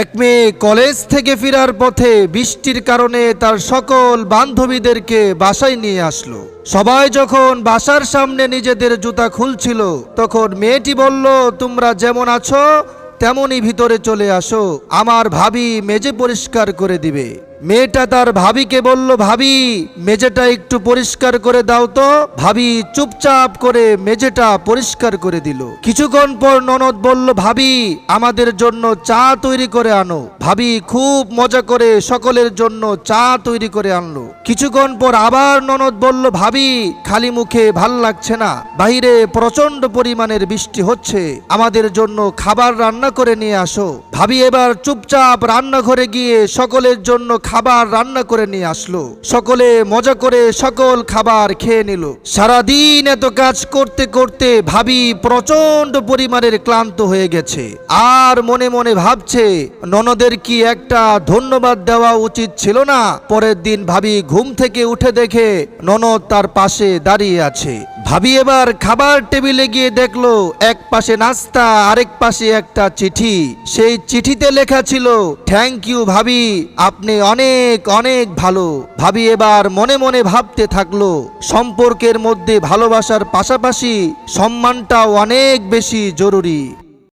এক মেয়ে কলেজ থেকে ফেরার পথে বৃষ্টির কারণে তার সকল বান্ধবীদেরকে বাসায় নিয়ে আসলো। সবাই যখন বাসার সামনে নিজেদের জুতা খুলছিল, তখন মেয়েটি বলল, তোমরা যেমন আছো, তেমনই ভিতরে চলে আসো। আমার ভাবি মেজে পরিষ্কার করে দিবে। মেয়েটা তার ভাবিকে বলল, ভাবি মেজেটা একটু পরিষ্কার করে দাও তো। ভাবি চুপচাপ করে মেজেটা পরিষ্কার করে দিল। কিছুক্ষণ পর ননদ বলল, ভাবি, আমাদের জন্য চা তৈরি করে আনো। ভাবি খুব মজা করে সকলের জন্য চা তৈরি করে আনলো। কিছুক্ষণ পর আবার ননদ বলল, ভাবি, খালি মুখে ভালো লাগছে না। বাইরে প্রচণ্ড পরিমাণের বৃষ্টি হচ্ছে। আমাদের জন্য খাবার রান্না করে নিয়ে আসো। ভাবি এবার চুপচাপ রান্নাঘরে গিয়ে সকলের জন্য খাবার রান্না করে নিয়ে আসলো। সকলে মজা করে সকল খাবার খেয়ে নিল। সারাদিন এত কাজ করতে করতে ভাবি প্রচণ্ড পরিমাণের ক্লান্ত হয়ে গেছে। আর মনে মনে ভাবছে, ননদের কি একটা ধন্যবাদ দেওয়া উচিত ছিল না? পরের দিন ভাবি ঘুম থেকে উঠে দেখে ননদ তার পাশে দাঁড়িয়ে আছে। ভাবি এবার খাবার টেবিলে গিয়ে দেখল, এক পাশে নাস্তা, আরেক পাশে একটা চিঠি। সেই চিঠিতে লেখা ছিল থ্যাংক ইউ ভাবি, আপনি অনেক অনেক ভালো। ভাবি এবার মনে মনে ভাবতে থাকল, সম্পর্কের মধ্যে ভালোবাসার পাশাপাশি সম্মানটাও অনেক বেশি জরুরি।